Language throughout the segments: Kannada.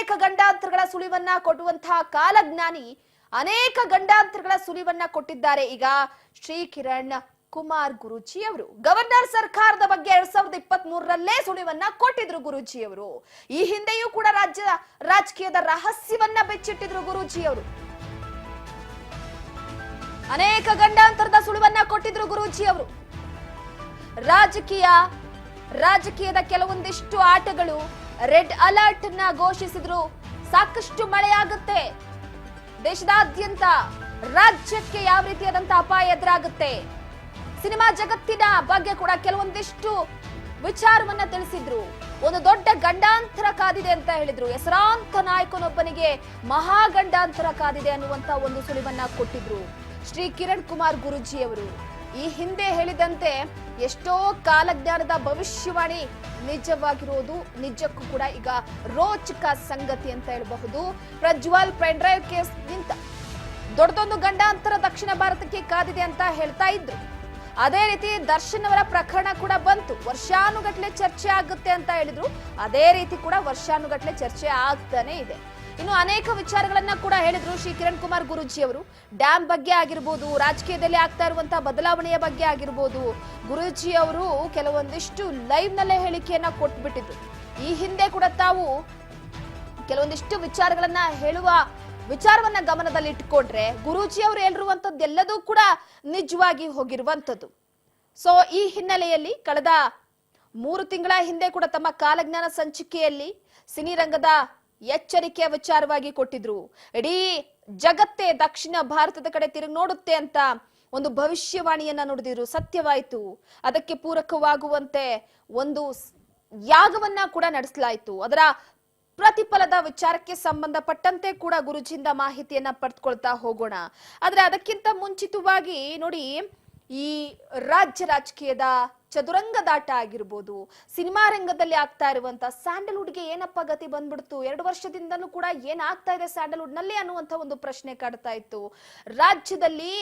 ಅನೇಕ ಗಂಡಾಂತರಗಳ ಸುಳಿವನ್ನ ಕೊಡುವಂತಹ ಕಾಲಜ್ಞಾನಿ ಅನೇಕ ಗಂಡಾಂತರಗಳ ಸುಳಿವನ್ನ ಕೊಟ್ಟಿದ್ದಾರೆ. ಈಗ ಶ್ರೀ ಕಿರಣ್ ಕುಮಾರ್ ಗುರುಜಿ ಅವರು ಗವರ್ನರ್ ಸರ್ಕಾರದ ಬಗ್ಗೆ ಎರಡ್ ಸಾವಿರದ ಇಪ್ಪತ್ತ್ ಮೂರರಲ್ಲೇ ಸುಳಿವನ್ನ ಕೊಟ್ಟಿದ್ರು ಗುರುಜಿ ಅವರು ಈ ಹಿಂದೆಯೂ ಕೂಡ ರಾಜ್ಯದ ರಾಜಕೀಯದ ರಹಸ್ಯವನ್ನ ಬೆಚ್ಚಿಟ್ಟಿದ್ರು ಗುರುಜಿ ಅವರು ಅನೇಕ ಗಂಡಾಂತರದ ಸುಳಿವನ್ನ ಕೊಟ್ಟಿದ್ರು ಗುರುಜಿ ಅವರು ರಾಜಕೀಯ, ರಾಜಕೀಯದ ಕೆಲವೊಂದಿಷ್ಟು ಆಟಗಳು ರೆಡ್ ಅಲರ್ಟ್ನ ಘೋಷಿಸಿದ್ರು. ಸಾಕಷ್ಟು ಮಳೆಯಾಗುತ್ತೆ. ದೇಶದಾದ್ಯಂತ ರಾಜ್ಯಕ್ಕೆ ಯಾವ ರೀತಿಯಾದಂತ ಅಪಾಯ ಎದುರಾಗುತ್ತೆ? ಸಿನಿಮಾ ಜಗತ್ತಿನ ಬಗ್ಗೆ ಕೂಡ ಕೆಲವೊಂದಿಷ್ಟು ವಿಚಾರವನ್ನ ತಿಳಿಸಿದ್ರು. ಒಂದು ದೊಡ್ಡ ಗಂಡಾಂತರ ಕಾದಿದೆ ಅಂತ ಹೇಳಿದ್ರು. ಹೆಸರಾಂತ ನಾಯಕನೊಬ್ಬನಿಗೆ ಮಹಾ ಗಂಡಾಂತರ ಕಾದಿದೆ ಅನ್ನುವಂತ ಒಂದು ಸುಳಿವನ್ನ ಕೊಟ್ಟಿದ್ರು ಶ್ರೀ ಕಿರಣ್ ಕುಮಾರ್ ಗುರುಜಿ ಅವರು ಈ ಹಿಂದೆ ಹೇಳಿದಂತೆ ಎಷ್ಟೋ ಕಾಲಜ್ಞಾನದ ಭವಿಷ್ಯವಾಣಿ ನಿಜವಾಗಿರೋದು. ನಿಜಕ್ಕೂ ಕೂಡ ಈಗ ರೋಚಕ ಸಂಗತಿ ಅಂತ ಹೇಳಬಹುದು. ಪ್ರಜ್ವಲ್ ಪೆನ್ ಡ್ರೈವ್ ಕೇಸ್ ನಿಂತ ದೊಡ್ಡದೊಂದು ಗಂಡಾಂತರ ದಕ್ಷಿಣ ಭಾರತಕ್ಕೆ ಕಾದಿದೆ ಅಂತ ಹೇಳ್ತಾ ಇದ್ರು. ಅದೇ ರೀತಿ ದರ್ಶನ್ ಅವರ ಪ್ರಕರಣ ಕೂಡ ಬಂತು. ವರ್ಷಾನುಗಟ್ಲೆ ಚರ್ಚೆ ಆಗುತ್ತೆ ಅಂತ ಹೇಳಿದ್ರು. ಅದೇ ರೀತಿ ಕೂಡ ವರ್ಷಾನುಗಟ್ಲೆ ಚರ್ಚೆ ಆಗ್ತಾನೆ ಇದೆ. ಇನ್ನು ಅನೇಕ ವಿಚಾರಗಳನ್ನ ಕೂಡ ಹೇಳಿದ್ರು ಶ್ರೀ ಕಿರಣ್ ಕುಮಾರ್ ಗುರುಜಿ ಅವರು ಡ್ಯಾಮ್ ಬಗ್ಗೆ ಆಗಿರ್ಬೋದು, ರಾಜಕೀಯದಲ್ಲಿ ಆಗ್ತಾ ಇರುವಂತಹ ಬದಲಾವಣೆಯ ಬಗ್ಗೆ ಆಗಿರ್ಬೋದು ಗುರುಜಿ ಅವರು ಕೆಲವೊಂದಿಷ್ಟು ಲೈವ್ ನಲ್ಲೇ ಹೇಳಿಕೆಯನ್ನ ಕೊಟ್ಬಿಟ್ಟಿದ್ರು. ಈ ಹಿಂದೆ ಕೂಡ ತಾವು ಕೆಲವೊಂದಿಷ್ಟು ವಿಚಾರಗಳನ್ನ ಹೇಳುವ ವಿಚಾರವನ್ನ ಗಮನದಲ್ಲಿ ಇಟ್ಕೊಂಡ್ರೆ ಗುರೂಜಿ ಅವರು ಹೇಳಿರುವಂತದ್ದೆಲ್ಲದೂ ಕೂಡ ನಿಜವಾಗಿ ಹೋಗಿರುವಂತದ್ದು. ಸೊ ಈ ಹಿನ್ನೆಲೆಯಲ್ಲಿ ಕಳೆದ ಮೂರು ತಿಂಗಳ ಹಿಂದೆ ಕೂಡ ತಮ್ಮ ಕಾಲಜ್ಞಾನ ಸಂಚಿಕೆಯಲ್ಲಿ ಸಿನಿರಂಗದ ಎಚ್ಚರಿಕೆಯ ವಿಚಾರವಾಗಿ ಕೊಟ್ಟಿದ್ರು. ಇಡೀ ಜಗತ್ತೇ ದಕ್ಷಿಣ ಭಾರತದ ಕಡೆ ತಿರುಗಿ ನೋಡುತ್ತೆ ಅಂತ ಒಂದು ಭವಿಷ್ಯವಾಣಿಯನ್ನ ನುಡಿದಿದ್ರು. ಸತ್ಯವಾಯಿತು. ಅದಕ್ಕೆ ಪೂರಕವಾಗುವಂತೆ ಒಂದು ಯಾಗವನ್ನ ಕೂಡ ನಡೆಸಲಾಯಿತು. ಅದರ ಪ್ರತಿಫಲದ ವಿಚಾರಕ್ಕೆ ಸಂಬಂಧಪಟ್ಟಂತೆ ಕೂಡ ಗುರುಜಿಯಿಂದ ಮಾಹಿತಿಯನ್ನ ಪಡೆದುಕೊಳ್ತಾ ಹೋಗೋಣ. ಆದ್ರೆ ಅದಕ್ಕಿಂತ ಮುಂಚಿತವಾಗಿ ನೋಡಿ ಈ ರಾಜ್ಯ ರಾಜಕೀಯದ ಚದುರಂಗದಾಟ ಆಗಿರ್ಬೋದು, ಸಿನಿಮಾ ರಂಗದಲ್ಲಿ ಆಗ್ತಾ ಇರುವಂತ ಸ್ಯಾಂಡಲ್ವುಡ್ಗೆ ಏನಪ್ಪ ಗತಿ ಬಂದ್ಬಿಡ್ತು? ಎರಡು ವರ್ಷದಿಂದಲೂ ಕೂಡ ಏನಾಗ್ತಾ ಇದೆ ಸ್ಯಾಂಡಲ್ವುಡ್ನಲ್ಲಿ ಅನ್ನುವಂತ ಒಂದು ಪ್ರಶ್ನೆ ಕಾಡ್ತಾ ಇತ್ತು. ರಾಜ್ಯದಲ್ಲಿ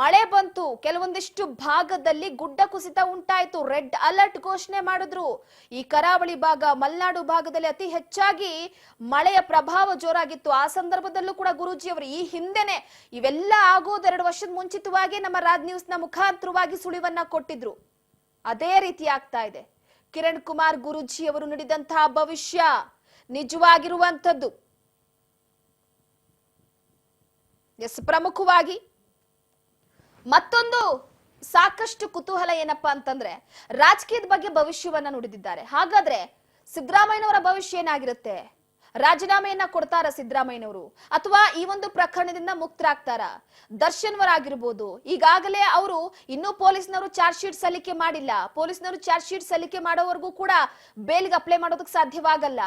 ಮಳೆ ಬಂತು, ಕೆಲವೊಂದಿಷ್ಟು ಭಾಗದಲ್ಲಿ ಗುಡ್ಡ ಕುಸಿತ ಉಂಟಾಯಿತು, ರೆಡ್ ಅಲರ್ಟ್ ಘೋಷಣೆ ಮಾಡಿದ್ರು. ಈ ಕರಾವಳಿ ಭಾಗ, ಮಲೆನಾಡು ಭಾಗದಲ್ಲಿ ಅತಿ ಹೆಚ್ಚಾಗಿ ಮಳೆಯ ಪ್ರಭಾವ ಜೋರಾಗಿತ್ತು. ಆ ಸಂದರ್ಭದಲ್ಲೂ ಕೂಡ ಗುರುಜಿ ಅವರು ಈ ಹಿಂದೆನೆ ಇವೆಲ್ಲ ಆಗೋದು ಎರಡು ವರ್ಷದ ಮುಂಚಿತವಾಗಿ ನಮ್ಮ ರಾಜ್ ನ್ಯೂಸ್ನ ಮುಖಾಂತರವಾಗಿ ಸುಳಿವನ್ನ ಕೊಟ್ಟಿದ್ರು. ಅದೇ ರೀತಿ ಆಗ್ತಾ ಇದೆ. ಕಿರಣ್ ಕುಮಾರ್ ಗುರುಜಿ ಅವರು ನುಡಿದಂತಹ ಭವಿಷ್ಯ ನಿಜವಾಗಿರುವಂಥದ್ದು. ಎಸ್, ಪ್ರಮುಖವಾಗಿ ಮತ್ತೊಂದು ಸಾಕಷ್ಟು ಕುತೂಹಲ ಏನಪ್ಪಾ ಅಂತಂದ್ರೆ, ರಾಜಕೀಯದ ಬಗ್ಗೆ ಭವಿಷ್ಯವನ್ನ ನುಡಿದಿದ್ದಾರೆ. ಹಾಗಾದ್ರೆ ಸಿದ್ದರಾಮಯ್ಯನವರ ಭವಿಷ್ಯ ಏನಾಗಿರುತ್ತೆ? ರಾಜೀನಾಮೆಯನ್ನ ಕೊಡ್ತಾರ ಸಿದ್ದರಾಮಯ್ಯನವರು? ಅಥವಾ ಈ ಒಂದು ಪ್ರಕರಣದಿಂದ ಮುಕ್ತರಾಗ್ತಾರ? ದರ್ಶನ್ ಆಗಿರ್ಬೋದು ಈಗಾಗಲೇ ಅವರು ಇನ್ನೂ ಪೊಲೀಸ್ನವರು ಚಾರ್ಜ್ ಶೀಟ್ ಸಲ್ಲಿಕೆ ಮಾಡಿಲ್ಲ. ಪೊಲೀಸ್ನವರು ಚಾರ್ಜ್ ಶೀಟ್ ಸಲ್ಲಿಕೆ ಮಾಡೋವರೆಗೂ ಕೂಡ ಬೇಲ್ಗೆ ಅಪ್ಲೈ ಮಾಡೋದಕ್ಕೆ ಸಾಧ್ಯವಾಗಲ್ಲ.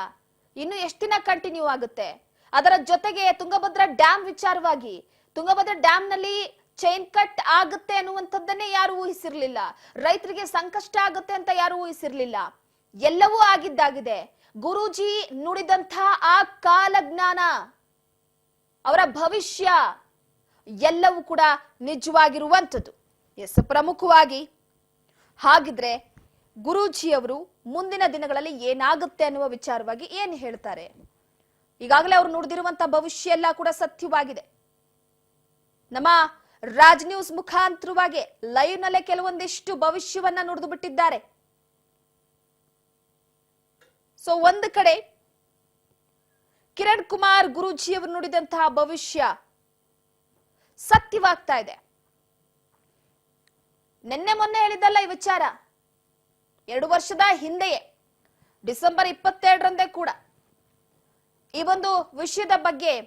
ಇನ್ನು ಎಷ್ಟು ದಿನ ಕಂಟಿನ್ಯೂ ಆಗುತ್ತೆ? ಅದರ ಜೊತೆಗೆ ತುಂಗಭದ್ರಾ ಡ್ಯಾಮ್ ವಿಚಾರವಾಗಿ, ತುಂಗಭದ್ರಾ ಡ್ಯಾಮ್ನಲ್ಲಿ ಚೈನ್ ಕಟ್ ಆಗುತ್ತೆ ಅನ್ನುವಂಥದ್ದನ್ನೇ ಯಾರು ಊಹಿಸಿರ್ಲಿಲ್ಲ. ರೈತರಿಗೆ ಸಂಕಷ್ಟ ಆಗುತ್ತೆ ಅಂತ ಯಾರು ಊಹಿಸಿರ್ಲಿಲ್ಲ. ಎಲ್ಲವೂ ಆಗಿದ್ದಾಗಿದೆ. ಗುರೂಜಿ ನುಡಿದಂತಹ ಆ ಕಾಲಜ್ಞಾನ, ಅವರ ಭವಿಷ್ಯ ಎಲ್ಲವೂ ಕೂಡ ನಿಜವಾಗಿರುವಂಥದ್ದು. ಎಸ್, ಪ್ರಮುಖವಾಗಿ ಹಾಗಿದ್ರೆ ಗುರೂಜಿಯವರು ಮುಂದಿನ ದಿನಗಳಲ್ಲಿ ಏನಾಗುತ್ತೆ ಅನ್ನುವ ವಿಚಾರವಾಗಿ ಏನು ಹೇಳ್ತಾರೆ? ಈಗಾಗಲೇ ಅವರು ನುಡಿದಿರುವಂತಹ ಭವಿಷ್ಯ ಎಲ್ಲ ಕೂಡ ಸತ್ಯವಾಗಿದೆ. ನಮ್ಮ ರಾಜ್ ನ್ಯೂಸ್ ಮುಖಾಂತರವಾಗಿ ಲೈವ್ ನಲ್ಲೇ ಕೆಲವೊಂದಿಷ್ಟು ಭವಿಷ್ಯವನ್ನ ನುಡಿದು ಬಿಟ್ಟಿದ್ದಾರೆ. ಸೊ ಒಂದು ಕಡೆ ಕಿರಣ್ ಕುಮಾರ್ ಗುರೂಜಿ ಅವರು ನುಡಿದಂತಹ ಭವಿಷ್ಯ ಸತ್ಯವಾಗ್ತಾ ಇದೆ. ನಿನ್ನೆ ಮೊನ್ನೆ ಹೇಳಿದ್ದಲ್ಲ ಈ ವಿಚಾರ. ಎರಡು ವರ್ಷದ ಹಿಂದೆಯೇ, ಡಿಸೆಂಬರ್ ಇಪ್ಪತ್ತೆರಡರಂದೇ ಕೂಡ. ಈ ಒಂದು ವಿಷಯದ ಬಗ್ಗೆ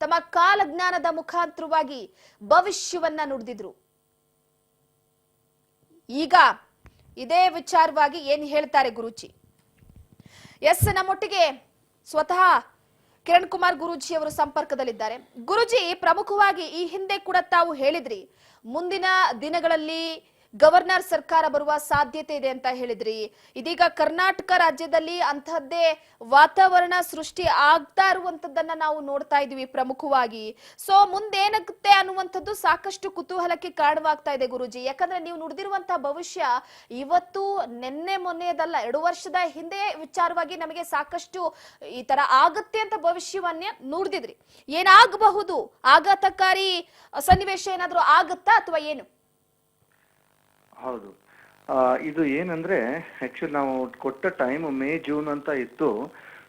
ತಮ್ಮ ಕಾಲಜ್ಞಾನದ ಮುಖಾಂತರವಾಗಿ ಭವಿಷ್ಯವನ್ನ ನುಡಿದಿದ್ರು. ಈಗ ಇದೇ ವಿಚಾರವಾಗಿ ಏನ್ ಹೇಳ್ತಾರೆ ಗುರುಜಿ? ಎಸ್ ನಮ್ಮೊಟ್ಟಿಗೆ ಸ್ವತಃ ಕಿರಣ್ ಕುಮಾರ್ ಗುರುಜಿ ಅವರು ಸಂಪರ್ಕದಲ್ಲಿದ್ದಾರೆ. ಗುರುಜಿ ಪ್ರಮುಖವಾಗಿ ಈ ಹಿಂದೆ ಕೂಡ ತಾವು ಹೇಳಿದ್ರಿ, ಮುಂದಿನ ದಿನಗಳಲ್ಲಿ ಗವರ್ನರ್ ಸರ್ಕಾರ ಬರುವ ಸಾಧ್ಯತೆ ಇದೆ ಅಂತ ಹೇಳಿದ್ರಿ. ಇದೀಗ ಕರ್ನಾಟಕ ರಾಜ್ಯದಲ್ಲಿ ಅಂತಹದ್ದೇ ವಾತಾವರಣ ಸೃಷ್ಟಿ ಆಗ್ತಾ ಇರುವಂತದ್ದನ್ನ ನಾವು ನೋಡ್ತಾ ಇದೀವಿ ಪ್ರಮುಖವಾಗಿ. ಸೊ ಮುಂದೇನಾಗುತ್ತೆ ಅನ್ನುವಂಥದ್ದು ಸಾಕಷ್ಟು ಕುತೂಹಲಕ್ಕೆ ಕಾರಣವಾಗ್ತಾ ಇದೆ ಗುರುಜಿ. ಯಾಕಂದ್ರೆ ನೀವು ನುಡಿದಿರುವಂತಹ ಭವಿಷ್ಯ ಇವತ್ತು ನಿನ್ನೆ ಮೊನ್ನೆದಲ್ಲ ಎರಡು ವರ್ಷದ ಹಿಂದೆ ವಿಚಾರವಾಗಿ ನಮಗೆ ಸಾಕಷ್ಟು ಈ ತರ ಆಗತ್ತೆ ಅಂತ ಭವಿಷ್ಯವನ್ನ ನುಡಿದಿದ್ರಿ. ಏನಾಗಬಹುದು? ಆಘಾತಕಾರಿ ಸನ್ನಿವೇಶ ಏನಾದ್ರೂ ಆಗತ್ತಾ ಅಥವಾ ಏನು? ಹೌದು. ಇದು ಏನಂದ್ರೆ ಆಕ್ಚುಲಿ ನಾವು ಕೊಟ್ಟ ಟೈಮ್ ಮೇ ಜೂನ್ ಅಂತ ಇತ್ತು.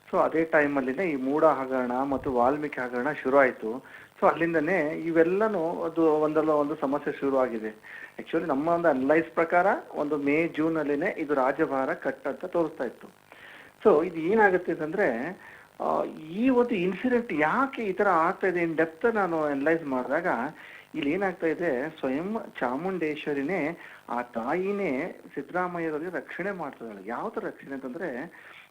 ಸೊ ಅದೇ ಟೈಮಲ್ಲಿನೇ ಈ ಮೂಡ ಹಗರಣ ಮತ್ತು ವಾಲ್ಮೀಕಿ ಹಗರಣ ಶುರು ಆಯಿತು ಸೊ ಅಲ್ಲಿಂದನೇ ಇವೆಲ್ಲನೂ ಅದು ಒಂದಲ್ಲ ಒಂದು ಸಮಸ್ಯೆ ಶುರು ಆಗಿದೆ ಆಕ್ಚುಲಿ ನಮ್ಮ ಒಂದು ಅನಲೈಸ್ ಪ್ರಕಾರ ಒಂದು ಮೇ ಜೂನ್ ಅಲ್ಲಿನೇ ಇದು ರಾಜಭಾರ ಕಟ್ ಅಂತ ತೋರಿಸ್ತಾ ಇತ್ತು. ಸೊ ಇದು ಏನಾಗುತ್ತೆ ಅಂತಂದ್ರೆ ಈ ಒಂದು ಇನ್ಸಿಡೆಂಟ್ ಯಾಕೆ ಈ ತರ ಆಗ್ತಾ ಇದೆ? ಇನ್ ಡೆಪ್ತ್ ನಾನು ಅನಲೈಸ್ ಮಾಡಿದಾಗ ಇಲ್ಲಿ ಏನಾಗ್ತಾ ಇದೆ, ಸ್ವಯಂ ಚಾಮುಂಡೇಶ್ವರಿನೇ ಆ ತಾಯಿನೇ ಸಿದ್ದರಾಮಯ್ಯರಿಗೆ ರಕ್ಷಣೆ ಮಾಡ್ತಿದ್ದಾಳೆ. ಯಾವ ತರ ರಕ್ಷಣೆ ಅಂತಂದ್ರೆ,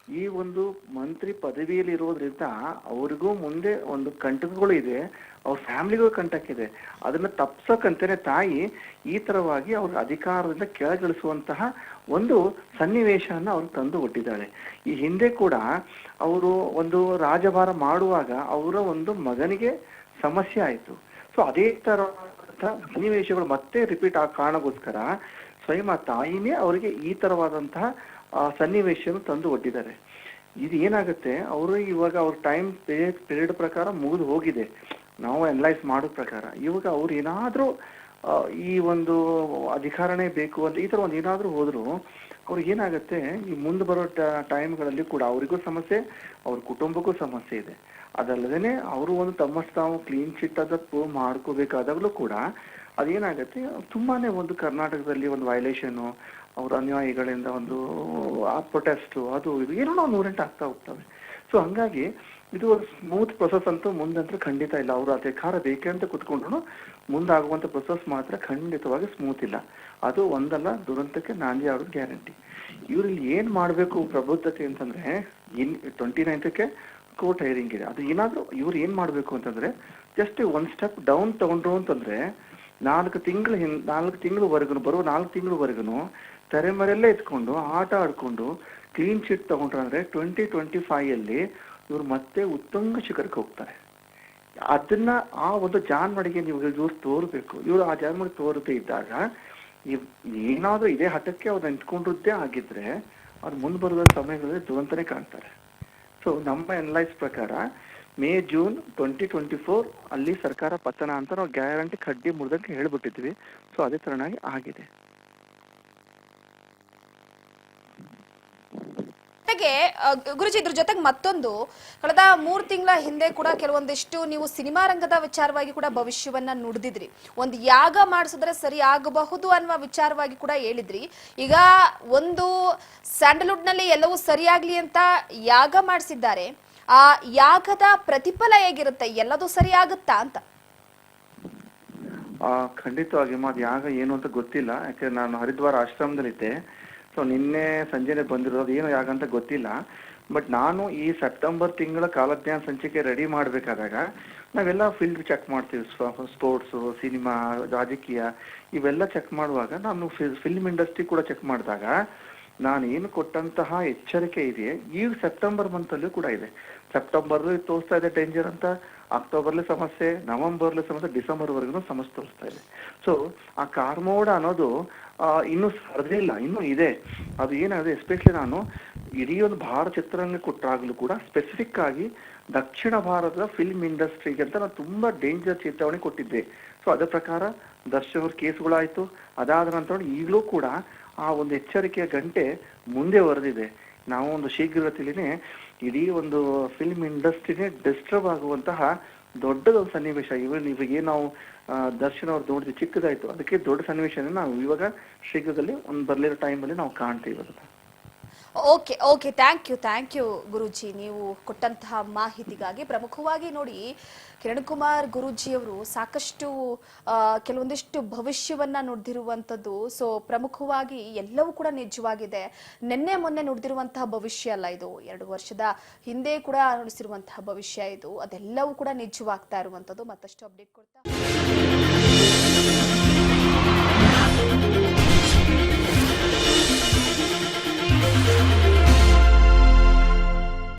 ಈ ಒಂದು ಮಂತ್ರಿ ಪದವಿಯಲ್ಲಿ ಇರೋದ್ರಿಂದ ಅವ್ರಿಗೂ ಮುಂದೆ ಒಂದು ಕಂಟಕಗಳು ಇದೆ, ಅವ್ರ ಫ್ಯಾಮಿಲಿಗೂ ಕಂಟಕ್ಕಿದೆ ಅದನ್ನ ತಪ್ಸಕ್ಕಂತೇನೆ ತಾಯಿ ಈ ತರವಾಗಿ ಅವ್ರ ಅಧಿಕಾರದಿಂದ ಕೆಳಗಿಳಿಸುವಂತಹ ಒಂದು ಸನ್ನಿವೇಶವನ್ನ ಅವ್ರು ತಂದು ಕೊಟ್ಟಿದ್ದಾಳೆ. ಈ ಹಿಂದೆ ಕೂಡ ಅವರು ಒಂದು ರಾಜಭಾರ ಮಾಡುವಾಗ ಅವರ ಒಂದು ಮಗನಿಗೆ ಸಮಸ್ಯೆ ಆಯಿತು. ಸೊ ಅದೇ ತರವಾದಂತಹ ಸನ್ನಿವೇಶಗಳು ಮತ್ತೆ ರಿಪೀಟ್ ಆ ಕಾರಣಗೋಸ್ಕರ ಸ್ವಯಂ ಆ ತಾಯಿನೇ ಅವರಿಗೆ ಈ ತರವಾದಂತಹ ಸನ್ನಿವೇಶವನ್ನು ತಂದು ಒಡ್ಡಿದ್ದಾರೆ. ಇದು ಏನಾಗುತ್ತೆ? ಅವರು ಇವಾಗ ಅವ್ರ ಟೈಮ್ ಪೀರಿಯಡ್ ಪ್ರಕಾರ ಮುಗಿದು ಹೋಗಿದೆ. ನಾವು ಅನಲೈಸ್ ಮಾಡೋ ಪ್ರಕಾರ. ಇವಾಗ ಅವ್ರು ಏನಾದ್ರೂ ಈ ಒಂದು ಅಧಿಕಾರನೇ ಬೇಕು ಅಂತ ಈ ತರ ಒಂದು ಏನಾದ್ರೂ ಹೋದ್ರು ಅವ್ರಿಗೆ ಏನಾಗುತ್ತೆ, ಈ ಮುಂದೆ ಬರೋ ಟೈಮ್ಗಳಲ್ಲಿ ಕೂಡ ಅವರಿಗೂ ಸಮಸ್ಯೆ, ಅವ್ರ ಕುಟುಂಬಕ್ಕೂ ಸಮಸ್ಯೆ ಇದೆ. ಅದಲ್ಲದೇನೆ ಅವರು ಒಂದು ತಮ್ಮಷ್ಟು ತಾವು ಕ್ಲೀನ್ ಚಿಟ್ ಅದ ಪ್ರೂವ್ ಮಾಡ್ಕೋಬೇಕಾದಾಗಲೂ ಕೂಡ ಅದೇನಾಗುತ್ತೆ, ತುಂಬಾನೇ ಒಂದು ಕರ್ನಾಟಕದಲ್ಲಿ ಒಂದು ವೈಲೇಷನ್ ಅವ್ರ ಅನುಯಾಯಿಗಳಿಂದ ಒಂದು, ಆ ಪ್ರೊಟೆಸ್ಟ್ ಅದು, ಇದು, ಏನೋ ನೂರೆಂಟು ಆಗ್ತಾ ಹೋಗ್ತವೆ. ಸೊ ಹಂಗಾಗಿ ಇದು ಸ್ಮೂತ್ ಪ್ರೊಸೆಸ್ ಅಂತೂ ಮುಂದಂತೂ ಖಂಡಿತ ಇಲ್ಲ. ಅವರು ಅಧಿಕಾರ ಬೇಕೆ ಅಂತ ಕುತ್ಕೊಂಡ್ರು ಮುಂದಾಗುವಂತ ಪ್ರೊಸೆಸ್ ಮಾತ್ರ ಖಂಡಿತವಾಗಿ ಸ್ಮೂತ್ ಇಲ್ಲ. ಅದು ಒಂದಲ್ಲ, ದುರಂತಕ್ಕೆ ನಾಂದಿ ಆಗೋದು ಗ್ಯಾರಂಟಿ ಇವ್ರು ಏನು ಮಾಡ್ಬೇಕು ಪ್ರಬುದ್ಧತೆ ಅಂತಂದ್ರೆ, ಇನ್ ಟ್ವೆಂಟಿ ನೈನ್ತಕ್ಕೆ ಕೋರ್ಟ್ ಹೈರಿಂಗ್ ಇದೆ. ಅದು ಏನಾದರೂ ಇವ್ರು ಏನ್ ಮಾಡಬೇಕು ಅಂತಂದ್ರೆ ಜಸ್ಟ್ ಒಂದ್ ಸ್ಟೆಪ್ ಡೌನ್ ತಗೊಂಡ್ರು ಅಂತಂದ್ರೆ, ನಾಲ್ಕು ತಿಂಗಳು ಹಿಂದ್ ನಾಲ್ಕು ತಿಂಗಳವರೆಗೂ ಬರುವ ನಾಲ್ಕು ತಿಂಗಳವರೆಗೂ ತೆರೆಮರೆಲ್ಲೇ ಇಟ್ಕೊಂಡು ಆಟ ಆಡ್ಕೊಂಡು ಕ್ಲೀನ್ ಶೀಟ್ ತಗೊಂಡ್ರೆ ಅಂದ್ರೆ ಟ್ವೆಂಟಿ ಟ್ವೆಂಟಿ ಫೈವ್ ಅಲ್ಲಿ ಇವ್ರು ಮತ್ತೆ ಉತ್ತುಂಗ ಶಿಖರಕ್ಕೆ ಹೋಗ್ತಾರೆ. ಅದನ್ನ ಆ ಒಂದು ಜಾನ್ಮಡಿಗೆ ನೀವು ಇವ್ರು ತೋರ್ಬೇಕು. ಇವ್ರು ಆ ಜಾನ್ಮಡಿ ತೋರದೇ ಇದ್ದಾಗ ಏನಾದ್ರೂ ಇದೇ ಹಠಕ್ಕೆ ಅವ್ರು ನಿಂತ್ಕೊಂಡಿದ್ದೇ ಆಗಿದ್ರೆ ಅವ್ರು ಮುಂದೆ ಬರುವ ಸಮಯಗಳಲ್ಲಿ ದುರಂತನೇ ಕಾಣ್ತಾರೆ. ಸೊ ನಮ್ಮ ಅನಲೈಸ್ ಪ್ರಕಾರ May, June twenty twenty four ಅಲ್ಲಿ ಸರ್ಕಾರ ಪತನ ಅಂತ ನಾವು ಗ್ಯಾರಂಟಿ ಕಡ್ಡಿ ಮುರಿದಂಗೆ ಹೇಳ್ಬಿಟ್ಟಿದ್ವಿ. ಸೊ ಅದೇ ತರನಾಗಿ ಆಗಿದೆ. ಜೊತೆಗೆ ಗುರುಜಿ ಇದ್ರ ಜೊತೆಗೆ ಮತ್ತೊಂದು, ಕಳೆದ ಮೂರು ತಿಂಗಳ ಹಿಂದೆ ಕೂಡ ಕೆಲವೊಂದಿಷ್ಟು ನೀವು ಸಿನಿಮಾ ರಂಗದ ವಿಚಾರವಾಗಿ ಕೂಡ ಭವಿಷ್ಯವನ್ನ ನುಡಿದಿದ್ರಿ. ಒಂದು ಯಾಗ ಮಾಡಿಸಿದ್ರೆ ಸರಿ ಆಗಬಹುದು ಅನ್ನುವ ವಿಚಾರವಾಗಿ ಕೂಡ ಹೇಳಿದ್ರಿ. ಈಗ ಒಂದು ಸ್ಯಾಂಡಲ್ವುಡ್ನಲ್ಲಿ ಎಲ್ಲವೂ ಸರಿಯಾಗ್ಲಿ ಅಂತ ಯಾಗ ಮಾಡಿಸಿದ್ದಾರೆ. ಆ ಯಾಗದ ಪ್ರತಿಫಲ ಹೇಗಿರುತ್ತೆ? ಎಲ್ಲದೂ ಸರಿ ಆಗುತ್ತಾ ಅಂತ ಖಂಡಿತವಾಗಿ ಯಾಗ ಏನು ಅಂತ ಗೊತ್ತಿಲ್ಲ. ಯಾಕೆ ನಾನು ಹರಿದ್ವಾರ ಆಶ್ರಮದಲ್ಲಿದ್ದೆ. ಸೊ ನಿನ್ನೆ ಸಂಜೆನೆ ಬಂದಿರೋದು ಏನು ಯಾಕಂತ ಗೊತ್ತಿಲ್ಲ. ಬಟ್ ನಾನು ಈ ಸೆಪ್ಟೆಂಬರ್ ತಿಂಗಳ ಕಾಲಜ್ಞಾನ ಸಂಚಿಕೆ ರೆಡಿ ಮಾಡಬೇಕಾದಾಗ, ನಾವೆಲ್ಲ ಫೀಲ್ಡ್ ಚೆಕ್ ಮಾಡ್ತೀವಿ. ಸ್ಪೋರ್ಟ್ಸು ಸಿನಿಮಾ ರಾಜಕೀಯ, ಇವೆಲ್ಲ ಚೆಕ್ ಮಾಡುವಾಗ ನಾನು ಫಿಲ್ಮ್ ಇಂಡಸ್ಟ್ರಿ ಕೂಡ ಚೆಕ್ ಮಾಡಿದಾಗ ನಾನು ಏನು ಕೊಟ್ಟಂತಹ ಎಚ್ಚರಿಕೆ ಇದೆ, ಈ ಸೆಪ್ಟೆಂಬರ್ ಮಂತ್ ಅಲ್ಲೂ ಕೂಡ ಇದೆ. ಸೆಪ್ಟೆಂಬರ್ ತೋರಿಸ್ತಾ ಇದೆ ಡೇಂಜರ್ ಅಂತ ಅಕ್ಟೋಬರ್ಲಿ ಸಮಸ್ಯೆ ನವೆಂಬರ್ಲಿ ಸಮಸ್ಯೆ ಡಿಸೆಂಬರ್ ವರೆಗೂ ಸಮಸ್ಯೆ ತೋರಿಸ್ತಾ ಇದೆ. ಸೊ ಆ ಕಾರ್ಮೋಡ ಅನ್ನೋದು ಇನ್ನೂ ಸರಿದಿಲ್ಲ ಇನ್ನೂ ಇದೆ. ಅದು ಏನಾಗಿದೆ ಎಸ್ಪೆಷಲಿ ನಾನು ಇಡೀ ಒಂದು ಭಾರತ ಚಿತ್ರರಂಗ ಕೊಟ್ಟಾಗಲೂ ಕೂಡ ಸ್ಪೆಸಿಫಿಕ್ ಆಗಿ ದಕ್ಷಿಣ ಭಾರತದ ಫಿಲ್ಮ್ ಇಂಡಸ್ಟ್ರಿಗೆ ಅಂತ ನಾನು ತುಂಬಾ ಡೇಂಜರ್ ಚೇತಾವಣೆ ಕೊಟ್ಟಿದ್ದೆ. ಸೊ ಅದರ ಪ್ರಕಾರ ದರ್ಶನ್ ಅವ್ರ ಕೇಸ್ಗಳಾಯ್ತು. ಅದಾದ ನಂತರ ಈಗಲೂ ಕೂಡ ಆ ಒಂದು ಎಚ್ಚರಿಕೆಯ ಗಂಟೆ ಮುಂದೆ ಹೊರದಿದೆ ನಾವು ಒಂದು ಶೀಘ್ರತೆಯಲ್ಲಿ ಇಡೀ ಒಂದು ಫಿಲ್ಮ್ ಇಂಡಸ್ಟ್ರಿನೇ ಡಿಸ್ಟರ್ಬ್ ಆಗುವಂತಹ ದೊಡ್ಡದೊಂದು ಸನ್ನಿವೇಶ. ಇವನ್ ಇವಾಗ ನಾವು ದರ್ಶನ ದರ್ಶನ್ ಅವ್ರು ನೋಡಿದ್ವಿ ಚಿಕ್ಕದಾಯ್ತು. ಅದಕ್ಕೆ ದೊಡ್ಡ ಸನ್ನಿವೇಶನ ನಾವು ಇವಾಗ ಶೀಘ್ರದಲ್ಲಿ ಒಂದು ಬರ್ಲಿರೋ ಟೈಮಲ್ಲಿ ನಾವು ಕಾಣ್ತೀವಿ ಅದನ್ನ okay okay thank you thank you Guruji ನೀವು ಕೊಟ್ಟಂತಹ ಮಾಹಿತಿಗಾಗಿ ಪ್ರಮುಖವಾಗಿ ನೋಡಿ, ಕಿರಣ್ ಕುಮಾರ್ ಗುರುಜಿಯವರು ಸಾಕಷ್ಟು ಕೆಲವೊಂದಿಷ್ಟು ಭವಿಷ್ಯವನ್ನ ನುಡಿದಿರುವಂಥದ್ದು. ಸೊ ಪ್ರಮುಖವಾಗಿ ಎಲ್ಲವೂ ಕೂಡ ನಿಜವಾಗಿದೆ. ನಿನ್ನೆ ಮೊನ್ನೆ ನುಡಿದಿರುವಂತಹ ಭವಿಷ್ಯ ಅಲ್ಲ ಇದು. ಎರಡು ವರ್ಷದ ಹಿಂದೆ ಕೂಡ ನುಡಿಸಿರುವಂತಹ ಭವಿಷ್ಯ ಇದು. ಅದೆಲ್ಲವೂ ಕೂಡ ನಿಜವಾಗ್ತಾ ಇರುವಂಥದ್ದು. ಮತ್ತಷ್ಟು ಅಪ್ಡೇಟ್ ಕೊಡ್ತಾ ನ್ಯೂಸ್